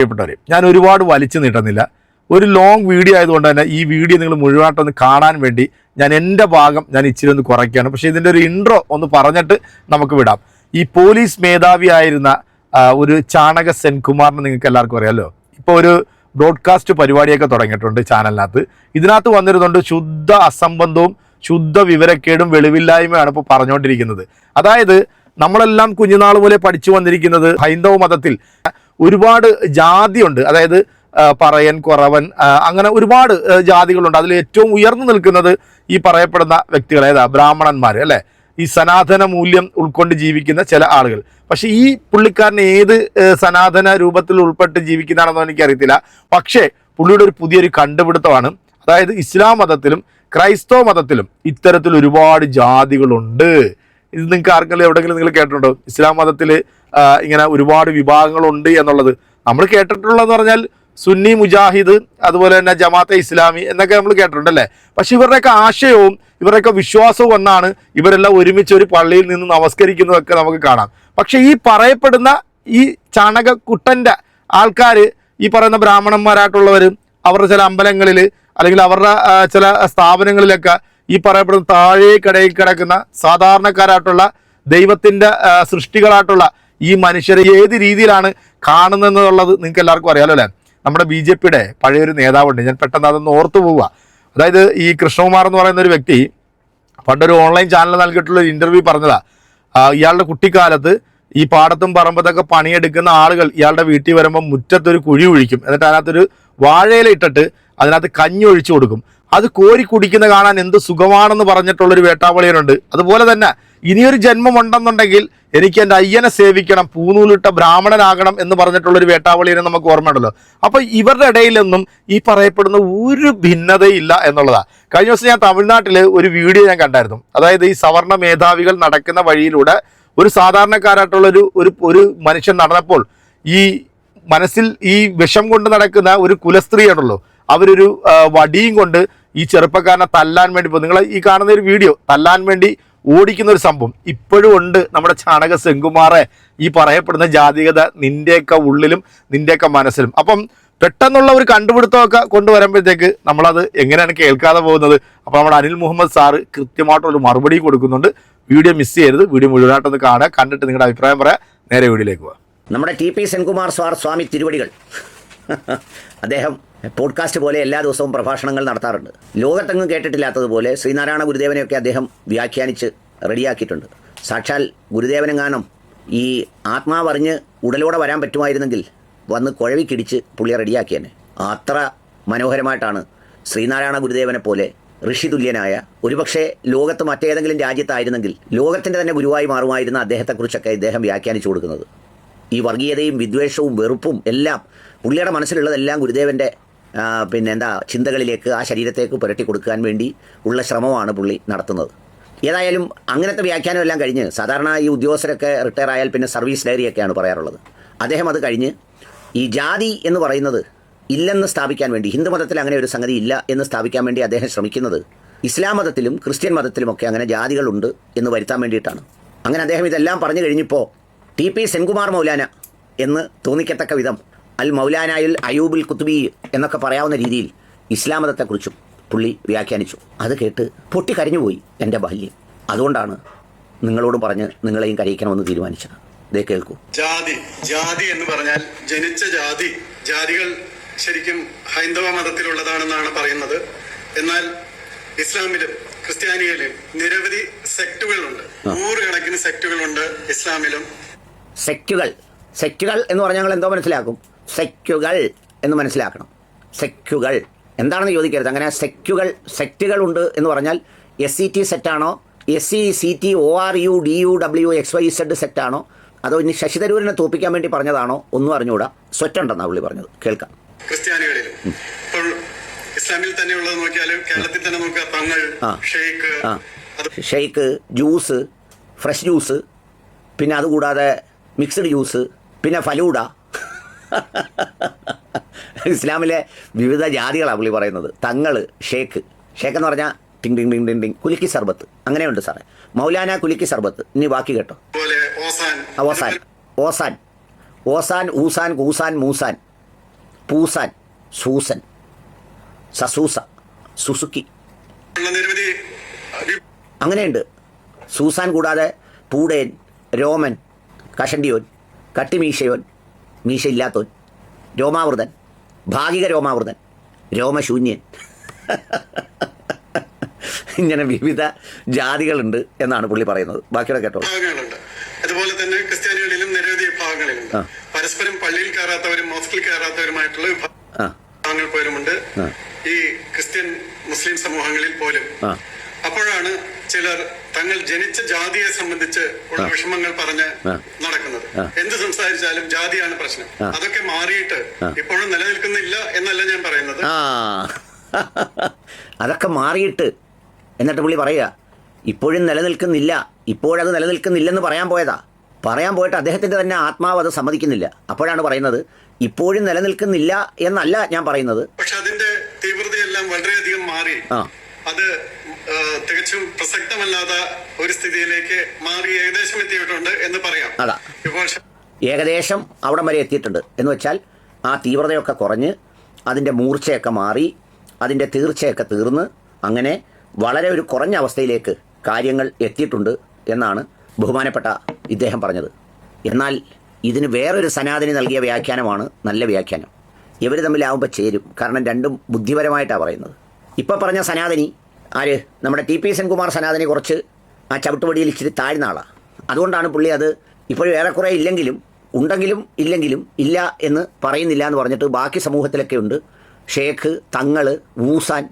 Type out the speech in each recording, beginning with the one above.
പ്രിയപ്പെട്ടവരെ ഞാൻ ഒരുപാട് വലിച്ചു നീട്ടുന്നില്ല. ഒരു ലോങ് വീഡിയോ ആയതുകൊണ്ട് തന്നെ ഈ വീഡിയോ നിങ്ങൾ മുഴുവനായിട്ടൊന്ന് കാണാൻ വേണ്ടി ഞാൻ എന്റെ ഭാഗം ഞാൻ ഇച്ചിരി ഒന്ന് കുറയ്ക്കുകയാണ്. പക്ഷേ ഇതിന്റെ ഒരു ഇൻട്രോ ഒന്ന് പറഞ്ഞിട്ട് നമുക്ക് വിടാം. ഈ പോലീസ് മേധാവിയായിരുന്ന ഒരു ചാണക സെൻകുമാറിനെ നിങ്ങൾക്ക് എല്ലാവർക്കും അറിയാമല്ലോ ഇപ്പോൾ ഒരു ബ്രോഡ്കാസ്റ്റ് പരിപാടിയൊക്കെ തുടങ്ങിയിട്ടുണ്ട് ചാനലിനകത്ത്. ഇതിനകത്ത് വന്നിരുന്നുണ്ട് ശുദ്ധ അസംബന്ധവും ശുദ്ധ വിവരക്കേടും വെളിവില്ലായ്മയാണ് ഇപ്പോൾ പറഞ്ഞുകൊണ്ടിരിക്കുന്നത്. അതായത് നമ്മളെല്ലാം കുഞ്ഞുനാൾ പോലെ പഠിച്ചു വന്നിരിക്കുന്നത് ഹൈന്ദവ മതത്തിൽ. ഒരുപാട് ജാതിയുണ്ട്. അതായത് പറയൻ കുറവൻ അങ്ങനെ ഒരുപാട് ജാതികളുണ്ട്. അതിൽ ഏറ്റവും ഉയർന്നു നിൽക്കുന്നത് ഈ പറയപ്പെടുന്ന വ്യക്തികൾ ഏതാ? ബ്രാഹ്മണന്മാർ അല്ലേ? ഈ സനാതന മൂല്യം ഉൾക്കൊണ്ട് ജീവിക്കുന്ന ചില ആളുകൾ. പക്ഷെ ഈ പുള്ളിക്കാരൻ ഏത് സനാതന രൂപത്തിൽ ഉൾപ്പെട്ട് ജീവിക്കുന്നതാണെന്നോ എനിക്കറിയത്തില്ല. പക്ഷേ പുള്ളിയുടെ ഒരു പുതിയൊരു കണ്ടുപിടുത്തമാണ്. അതായത് ഇസ്ലാം മതത്തിലും ക്രൈസ്തവ മതത്തിലും ഇത്തരത്തിൽ ഒരുപാട് ജാതികളുണ്ട്. ഇത് നിങ്ങൾക്ക് ആർക്കെങ്കിലും എവിടെയെങ്കിലും നിങ്ങൾ കേട്ടിട്ടുണ്ടോ? ഇസ്ലാം മതത്തിൽ ഇങ്ങനെ ഒരുപാട് വിഭാഗങ്ങളുണ്ട് എന്നുള്ളത് നമ്മൾ കേട്ടിട്ടുള്ളതെന്ന് പറഞ്ഞാൽ സുന്നി മുജാഹിദ് അതുപോലെ തന്നെ ജമാഅത്തെ ഇസ്ലാമി എന്നൊക്കെ നമ്മൾ കേട്ടിട്ടുണ്ടല്ലേ? പക്ഷെ ഇവരുടെയൊക്കെ ആശയവും ഇവരുടെയൊക്കെ വിശ്വാസവും ഒന്നാണ് ഇവരെല്ലാം ഒരുമിച്ച് ഒരു പള്ളിയിൽ നിന്ന് നമസ്കരിക്കുന്നതൊക്കെ നമുക്ക് കാണാം. പക്ഷെ ഈ പറയപ്പെടുന്ന ഈ ചാണകക്കുട്ടന്റെ ആൾക്കാർ ഈ പറയുന്ന ബ്രാഹ്മണന്മാരായിട്ടുള്ളവർ അവരുടെ ചില അമ്പലങ്ങളിൽ അല്ലെങ്കിൽ അവരുടെ ചില സ്ഥാപനങ്ങളിലൊക്കെ ഈ പറയപ്പെടുന്ന താഴേക്കടയിൽ കിടക്കുന്ന സാധാരണക്കാരായിട്ടുള്ള ദൈവത്തിന്റെ സൃഷ്ടികളായിട്ടുള്ള ഈ മനുഷ്യരെ ഏത് രീതിയിലാണ് കാണുന്നതെന്നുള്ളത് നിങ്ങൾക്ക് എല്ലാവർക്കും അറിയാലോ അല്ലേ? നമ്മുടെ ബി ജെ പിയുടെ പഴയൊരു നേതാവുണ്ട്. ഞാൻ പെട്ടെന്ന് അതൊന്ന് ഓർത്തു പോവുക. അതായത് ഈ കൃഷ്ണകുമാർ എന്ന് പറയുന്ന ഒരു വ്യക്തി പണ്ടൊരു ഓൺലൈൻ ചാനൽ നൽകിയിട്ടുള്ള ഒരു ഇന്റർവ്യൂ പറഞ്ഞതാ. ഇയാളുടെ കുട്ടിക്കാലത്ത് ഈ പാടത്തും പറമ്പത്തൊക്കെ പണിയെടുക്കുന്ന ആളുകൾ ഇയാളുടെ വീട്ടിൽ വരുമ്പോൾ മുറ്റത്തൊരു കുഴി ഒഴിക്കും. എന്നിട്ട് അതിനകത്തൊരു വാഴയില ഇട്ടിട്ട് അതിനകത്ത് കഞ്ഞി ഒഴിച്ചു കൊടുക്കും. അത് കോരി കുടിക്കുന്ന കാണാൻ എന്ത് സുഖമാണെന്ന് പറഞ്ഞിട്ടുള്ളൊരു വേട്ടാവളിയനുണ്ട്. അതുപോലെ തന്നെ ഇനിയൊരു ജന്മം ഉണ്ടെന്നുണ്ടെങ്കിൽ എനിക്ക് എന്റെ അയ്യനെ സേവിക്കണം പൂനൂലിട്ട ബ്രാഹ്മണനാകണം എന്ന് പറഞ്ഞിട്ടുള്ളൊരു വേട്ടാവളിയനെ നമുക്ക് ഓർമ്മയുണ്ടല്ലോ. അപ്പൊ ഇവരുടെ ഇടയിലൊന്നും ഈ പറയപ്പെടുന്ന ഒരു ഭിന്നതയില്ല എന്നുള്ളതാണ് കഴിഞ്ഞ ദിവസം ഞാൻ തമിഴ്നാട്ടിൽ ഒരു വീഡിയോ ഞാൻ കണ്ടായിരുന്നു. അതായത് ഈ സവർണ മേധാവികൾ നടക്കുന്ന വഴിയിലൂടെ ഒരു സാധാരണക്കാരായിട്ടുള്ള ഒരു ഒരു മനുഷ്യൻ നടന്നപ്പോൾ ഈ മനസ്സിൽ ഈ വിഷം കൊണ്ട് നടക്കുന്ന ഒരു കുലസ്ത്രീയാണല്ലോ അവരൊരു വടിയും കൊണ്ട് ഈ ചെറുപ്പക്കാരനെ തല്ലാൻ വേണ്ടി പോകും. നിങ്ങൾ ഈ കാണുന്ന ഒരു വീഡിയോ തല്ലാൻ വേണ്ടി ഓടിക്കുന്ന ഒരു സംഭവം ഇപ്പോഴും ഉണ്ട് നമ്മുടെ ചാണക സെങ്കുമാറെ ഈ പറയപ്പെടുന്ന ജാതികത നിന്റെയൊക്കെ ഉള്ളിലും നിന്റെയൊക്കെ മനസ്സിലും. അപ്പം പെട്ടെന്നുള്ള ഒരു കണ്ടുപിടുത്തമൊക്കെ കൊണ്ടുവരുമ്പോഴത്തേക്ക് നമ്മളത് എങ്ങനെയാണ് കേൾക്കാതെ പോകുന്നത്? അപ്പോൾ നമ്മുടെ അനിൽ മുഹമ്മദ് സാറ് കൃത്യമായിട്ടൊരു മറുപടി കൊടുക്കുന്നുണ്ട്. വീഡിയോ മിസ് ചെയ്യരുത്. വീഡിയോ മുഴുവനായിട്ടൊന്ന് കാണുക. കണ്ടിട്ട് നിങ്ങളുടെ അഭിപ്രായം പറയാം. നേരെ വീഡിയോയിലേക്ക് പോവാം. നമ്മുടെ ടി പി സെൻകുമാർ സ്വാർ സ്വാമി തിരുവടികൾ. അദ്ദേഹം പോഡ്കാസ്റ്റ് പോലെ എല്ലാ ദിവസവും പ്രഭാഷണങ്ങൾ നടത്താറുണ്ട്. ലോകത്തെങ്ങും കേട്ടിട്ടില്ലാത്തതുപോലെ ശ്രീനാരായണ ഗുരുദേവനെയൊക്കെ അദ്ദേഹം വ്യാഖ്യാനിച്ച് റെഡിയാക്കിയിട്ടുണ്ട്. സാക്ഷാൽ ഗുരുദേവനെങ്ങാനും ഈ ആത്മാവറിഞ്ഞ് ഉടലോടെ വരാൻ പറ്റുമായിരുന്നെങ്കിൽ വന്ന് കുഴവിക്കിടിച്ച് പുള്ളിയെ റെഡിയാക്കിയേനെ. അത്ര മനോഹരമായിട്ടാണ് ശ്രീനാരായണ ഗുരുദേവനെ പോലെ ഋഷിതുല്യനായ ഒരുപക്ഷെ ലോകത്ത് മറ്റേതെങ്കിലും രാജ്യത്തായിരുന്നെങ്കിൽ ലോകത്തിന്റെ തന്നെ ഗുരുവായി മാറുമായിരുന്ന അദ്ദേഹത്തെക്കുറിച്ചൊക്കെ ഇദ്ദേഹം വ്യാഖ്യാനിച്ചു കൊടുക്കുന്നത്. ഈ വർഗീയതയും വിദ്വേഷവും വെറുപ്പും എല്ലാം പുള്ളിയുടെ മനസ്സിലുള്ളതെല്ലാം ഗുരുദേവന്റെ പിന്നെ എന്താ ചിന്തകളിലേക്ക് ആ ശരീരത്തേക്ക് പുരട്ടി കൊടുക്കാൻ വേണ്ടി ഉള്ള ശ്രമമാണ് പുള്ളി നടത്തുന്നത്. ഏതായാലും അങ്ങനത്തെ വ്യാഖ്യാനം എല്ലാം കഴിഞ്ഞ് സാധാരണ ഈ ഉദ്യോഗസ്ഥരൊക്കെ റിട്ടയർ ആയാൽ പിന്നെ സർവീസ് ഡയറിയൊക്കെയാണ് പറയാറുള്ളത്. അദ്ദേഹം അത് കഴിഞ്ഞ് ഈ ജാതി എന്ന് പറയുന്നത് ഇല്ലെന്ന് സ്ഥാപിക്കാൻ വേണ്ടി ഹിന്ദു മതത്തിൽ അങ്ങനെ ഒരു സംഗതി ഇല്ല എന്ന് സ്ഥാപിക്കാൻ വേണ്ടി അദ്ദേഹം ശ്രമിക്കുന്നത് ഇസ്ലാം മതത്തിലും ക്രിസ്ത്യൻ മതത്തിലുമൊക്കെ അങ്ങനെ ജാതികളുണ്ട് എന്ന് വരുത്താൻ വേണ്ടിയിട്ടാണ്. അങ്ങനെ അദ്ദേഹം ഇതെല്ലാം പറഞ്ഞു കഴിഞ്ഞപ്പോൾ ടി പി സെൻകുമാർ മൗലാന എന്ന് തോന്നിക്കത്തക്ക വിധം അൽ മൗലാനായിൽ അയൂബുൽ കുത്തുബി എന്നൊക്കെ പറയാവുന്ന രീതിയിൽ ഇസ്ലാം മതത്തെക്കുറിച്ചും പുള്ളി വ്യാഖ്യാനിച്ചു. അത് കേട്ട് പൊട്ടിക്കരഞ്ഞുപോയി എന്റെ ബാല്യം. അതുകൊണ്ടാണ് നിങ്ങളോട് പറഞ്ഞ് നിങ്ങളെയും കരയിക്കണമെന്ന് തീരുമാനിച്ചത്. ദേ കേൾക്കൂ. ജാതി ജാതി എന്ന് പറഞ്ഞാൽ ജനിച്ച ജാതി ജാതികൾ ശരിക്കും ഹൈന്ദവ മതത്തിലുള്ളതാണെന്നാണ് പറയുന്നത്. എന്നാൽ ഇസ്ലാമിലും ക്രിസ്ത്യാനികളിലും നിരവധി സെക്ടുകളുണ്ട് നൂറുകണക്കിന് സെക്ടുകളുണ്ട് ഇസ്ലാമിലും. സെക്റ്റുകൾ. സെക്റ്റുകൾ എന്ന് പറഞ്ഞാൽ ഞങ്ങൾ എന്തോ മനസ്സിലാക്കും. സെക്യുകൾ എന്ന് മനസ്സിലാക്കണം. സെക്യുകൾ. എന്താണെന്ന് ചോദിക്കരുത്. അങ്ങനെ സെക്യുകൾ സെറ്റുകൾ ഉണ്ട് എന്ന് പറഞ്ഞാൽ S C T സെറ്റാണോ S C C T O R U D U W X Y Z സെറ്റാണോ അതോ ഇനി ശശി തരൂരിനെ തോപ്പിക്കാൻ വേണ്ടി പറഞ്ഞതാണോ? ഒന്നും അറിഞ്ഞുകൂടാ സ്വറ്റുണ്ടെന്നാണ് പുള്ളി പറഞ്ഞത്. കേൾക്കാം. ക്രിസ്ത്യാനികളിലും ഇപ്പോൾ ഇസ്ലാമിൽ തന്നെയുള്ളത് നോക്കിയാൽ കേരളത്തിൽ തന്നെ നോക്കുക. തങ്ങൾ shake shake shake juice fresh juice പിന്നെ അതുകൂടാതെ മിക്സ്ഡ് ജ്യൂസ് പിന്നെ ഫലൂഡ ഇസ്ലാമിലെ വിവിധ ജാതികളാണ് പുള്ളി പറയുന്നത്. തങ്ങൾ ഷേക്ക്. ഷേക്ക് എന്ന് പറഞ്ഞാൽ ടിങ് ടിങ് ടിങ് ടിങ് ടിങ്. കുലുക്കി സർബത്ത്. അങ്ങനെയുണ്ട് സാറേ. മൗലാന കുലുക്കി സർബത്ത്. ഇനി ബാക്കി കേട്ടോ. ഓസാൻ. ഓസാൻ. ഓസാൻ. ഊസാൻ കൂസാൻ മൂസാൻ. പൂസാൻ സൂസൻ. സസൂസ. സുസുക്കി. അങ്ങനെയുണ്ട്. സൂസാൻ കൂടാതെ പൂടേൻ രോമൻ കഷണ്ടിയോൻ കട്ടിമീശയോൻ മീശ ഇല്ലാത്തോൻ രോമാവൃതൻ. ഭാഗിക രോമാവൃതൻ. രോമശൂന്യൻ. ഇങ്ങനെ വിവിധ ജാതികളുണ്ട് എന്നാണ് പുള്ളി പറയുന്നത്. ബാക്കിയുടെ കേട്ടോ അതുപോലെ തന്നെ ക്രിസ്ത്യാനികളിലും നിരവധി വിഭാഗങ്ങളുണ്ട്. ആ. പരസ്പരം പള്ളിയിൽ കയറാത്തവരും മോസ്കിൽ കയറാത്തവരുമായിട്ടുള്ള വിഭാഗങ്ങൾ പോലുമുണ്ട്. ഈ ക്രിസ്ത്യൻ മുസ്ലിം സമൂഹങ്ങളിൽ പോലും. അപ്പോഴാണ് ചിലർ തങ്ങൾ ജനിച്ച ജാതിയെ സംബന്ധിച്ച് ഉള്ള വിഷമങ്ങൾ പറഞ്ഞ്. നടക്കുന്നത്. എന്ത് സംസാരിച്ചാലും ജാതിയാണ് പ്രശ്നം. അതൊക്കെ മാറിയിട്ട് ഇപ്പോഴും നിലനിൽക്കുന്നില്ല എന്നല്ല ഞാൻ പറയുന്നത്. അതൊക്കെ മാറിയിട്ട് എന്നിട്ട് പുള്ളി പറയുക ഇപ്പോഴും നിലനിൽക്കുന്നില്ല. ഇപ്പോഴത് നിലനിൽക്കുന്നില്ലെന്ന് പറയാൻ പോയതാ. പറയാൻ പോയിട്ട് അദ്ദേഹത്തിന്റെ തന്നെ ആത്മാവ് അത് സമ്മതിക്കുന്നില്ല. അപ്പോഴാണ് പറയുന്നത് ഇപ്പോഴും നിലനിൽക്കുന്നില്ല എന്നല്ല ഞാൻ പറയുന്നത്. പക്ഷെ അതിന്റെ തീവ്രതയെല്ലാം വളരെയധികം മാറി. അത് തികച്ചും പ്രസക്തമല്ലാത്ത ഒരു സ്ഥിതിയിലേക്ക് മാറി ഏകദേശം എത്തിയിട്ടുണ്ട് എന്ന് പറയാം. ഇപ്പോൾ ഏകദേശം അവിടം വരെ എത്തിയിട്ടുണ്ട്. എന്ന് വെച്ചാൽ ആ തീവ്രതയൊക്കെ കുറഞ്ഞ് അതിന്റെ മൂർച്ചയൊക്കെ മാറി അതിന്റെ തീർച്ചയൊക്കെ തീർന്ന് അങ്ങനെ വളരെ ഒരു കുറഞ്ഞ അവസ്ഥയിലേക്ക് കാര്യങ്ങൾ എത്തിയിട്ടുണ്ട് എന്നാണ് ബഹുമാനപ്പെട്ട ഇദ്ദേഹം പറഞ്ഞത്. എന്നാൽ ഇതിന് വേറൊരു സനാതനി നൽകിയ വ്യാഖ്യാനമാണ് നല്ല വ്യാഖ്യാനം. ഇവർ തമ്മിലാവുമ്പോൾ ചേരും. കാരണം രണ്ടും ബുദ്ധിപരമായിട്ടാണ് പറയുന്നത്. ഇപ്പം പറഞ്ഞ സനാതനി ആര്? നമ്മുടെ ടി പി സെൻകുമാർ സനാതനി കുറച്ച് ആ ചവിട്ടുപടിയിൽ ഇച്ചിരി താഴ്ന്ന ആളാണ് അതുകൊണ്ടാണ് പുള്ളി അത് ഇപ്പോഴും ഏറെക്കുറെ ഇല്ലെങ്കിലും ഉണ്ടെങ്കിലും ഇല്ലെങ്കിലും ഇല്ല എന്ന് പറയുന്നില്ല എന്ന് പറഞ്ഞിട്ട് ബാക്കി സമൂഹത്തിലൊക്കെ ഉണ്ട്. ഷേഖ് തങ്ങൾ ഊസാൻ.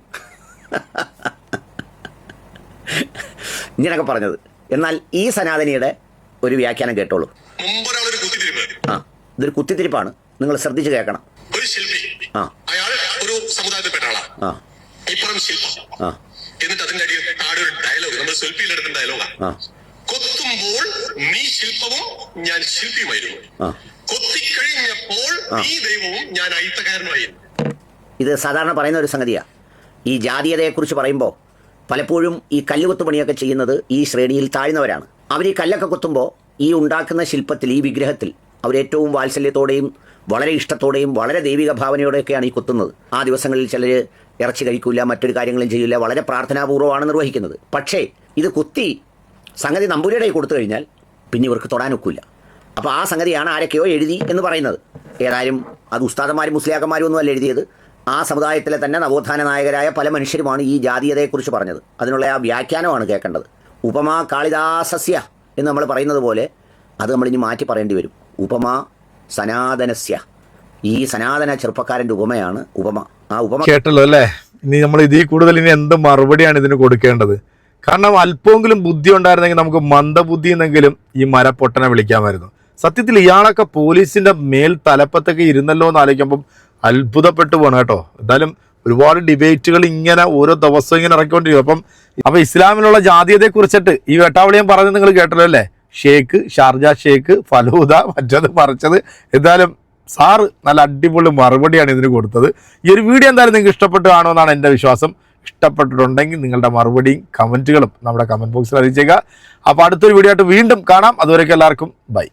ഇങ്ങനെയൊക്കെ പറഞ്ഞത്. എന്നാൽ ഈ സനാതനിയുടെ ഒരു വ്യാഖ്യാനം കേട്ടോളൂ. ആ ഇതൊരു കുത്തിത്തിരിപ്പാണ്. നിങ്ങൾ ശ്രദ്ധിച്ചു കേൾക്കണം. ഒരു ശില്പി. ആ. അയാൾ ഒരു സമുദായത്തിൽപ്പെട്ട ആളാണ് ആ. ഇപ്പുറം ശില്പം. ആ. എന്നിട്ട് അതിന്റെ അടിയിൽ ആടെ ഒരു ഡയലോഗ് നമ്മൾ സെൽഫിയിൽ എടുത്ത ഡയലോഗാ കൊത്തുമ്പോൾ നീ ശില്പവും ഞാൻ ശില്പിയുമായിരുന്നു. കൊത്തിക്കഴിഞ്ഞപ്പോൾ. നീ ദൈവവും ഞാൻ അയിത്തക്കാരനുമായിരുന്നു ഇത് സാധാരണ പറയുന്ന ഒരു സംഗതിയാ. ഈ ജാതീയതയെക്കുറിച്ച് പറയുമ്പോൾ പലപ്പോഴും ഈ കല്ലുകൊത്തു പണിയൊക്കെ ചെയ്യുന്നത് ഈ ശ്രേണിയിൽ താഴ്ന്നവരാണ്. അവർ ഈ കല്ലൊക്കെ കുത്തുമ്പോൾ ഈ ഉണ്ടാക്കുന്ന ശില്പത്തിൽ ഈ വിഗ്രഹത്തിൽ അവർ ഏറ്റവും വാത്സല്യത്തോടെയും വളരെ ഇഷ്ടത്തോടെയും വളരെ ദൈവിക ഭാവനയോടെയൊക്കെയാണ് ഈ കുത്തുന്നത്. ആ ദിവസങ്ങളിൽ ചിലർ ഇറച്ചി കഴിക്കില്ല മറ്റൊരു കാര്യങ്ങളും ചെയ്യില്ല വളരെ പ്രാർത്ഥനാപൂർവമാണ് നിർവഹിക്കുന്നത്. പക്ഷേ ഇത് കുത്തി സംഗതി നമ്പൂരിയുടെ കൊടുത്തു കഴിഞ്ഞാൽ പിന്നെ ഇവർക്ക് തൊടാനൊക്കില്ല അപ്പോൾ ആ സംഗതിയാണ് ആരൊക്കെയോ എഴുതി എന്ന് പറയുന്നത്. ഏതായാലും അത് ഉസ്താദന്മാരും മുസ്ലിയാക്കന്മാരും ഒന്നും അല്ല എഴുതിയത്. ആ സമുദായത്തിലെ തന്നെ നവോത്ഥാന നായകരായ പല മനുഷ്യരുമാണ് ഈ ജാതീയതയെക്കുറിച്ച് പറഞ്ഞത്. അതിനുള്ള ആ വ്യാഖ്യാനമാണ് കേൾക്കേണ്ടത്. ഉപമാ കാളിദാസസ്യ എന്ന് നമ്മൾ പറയുന്നത് പോലെ അത് നമ്മളിനി മാറ്റി പറയേണ്ടി വരും. ഉപമാ സനാതനസ്യ. ഈ സനാതന ചെറുപ്പക്കാരന്റെ ഉപമയാണ് ഉപമ. ആ ഉപമ കേട്ടല്ലോ അല്ലേ? ഇനി നമ്മൾ ഇതിൽ കൂടുതൽ ഇനി എന്ത് മറുപടിയാണ് ഇതിന് കൊടുക്കേണ്ടത്? കാരണം അല്പമെങ്കിലും ബുദ്ധി ഉണ്ടായിരുന്നെങ്കിൽ നമുക്ക് മന്ദബുദ്ധി എന്നെങ്കിലും ഈ മരപ്പൊട്ടനെ വിളിക്കാമായിരുന്നു. സത്യത്തിൽ ഇയാളൊക്കെ പോലീസിന്റെ മേൽ തലപ്പത്തൊക്കെ ഇരുന്നല്ലോ എന്ന് ആലോചിക്കുമ്പം അത്ഭുതപ്പെട്ടു പോകണം കേട്ടോ. എന്തായാലും ഒരുപാട് ഡിബേറ്റുകൾ ഇങ്ങനെ ഓരോ ദിവസവും ഇങ്ങനെ ഇറക്കിക്കൊണ്ടിരിക്കും. അപ്പം അപ്പൊ ഇസ്ലാമിലുള്ള ജാതീയതയെ കുറിച്ചിട്ട് ഈ വേട്ടാവളിയം പറഞ്ഞത് നിങ്ങൾ കേട്ടല്ലോ അല്ലേ? ഷേക്ക് ഷാർജ ഷേക്ക് ഫലൂദ മറ്റത് മറിച്ചത്. എന്തായാലും സാറ് നല്ല അടിപൊളി മറുപടിയാണ് ഇതിന് കൊടുത്തത്. ഈ ഒരു വീഡിയോ എന്തായാലും നിങ്ങൾക്ക് ഇഷ്ടപ്പെട്ടു കാണുമെന്നാണ് എന്റെ വിശ്വാസം. ഇഷ്ടപ്പെട്ടിട്ടുണ്ടെങ്കിൽ നിങ്ങളുടെ മറുപടിയും കമന്റുകളും നമ്മുടെ കമന്റ് ബോക്സിൽ അറിയിച്ചേക്കുക. അപ്പോൾ അടുത്തൊരു വീഡിയോ ആയിട്ട് വീണ്ടും കാണാം. അതുവരെയൊക്കെ എല്ലാവർക്കും ബൈ.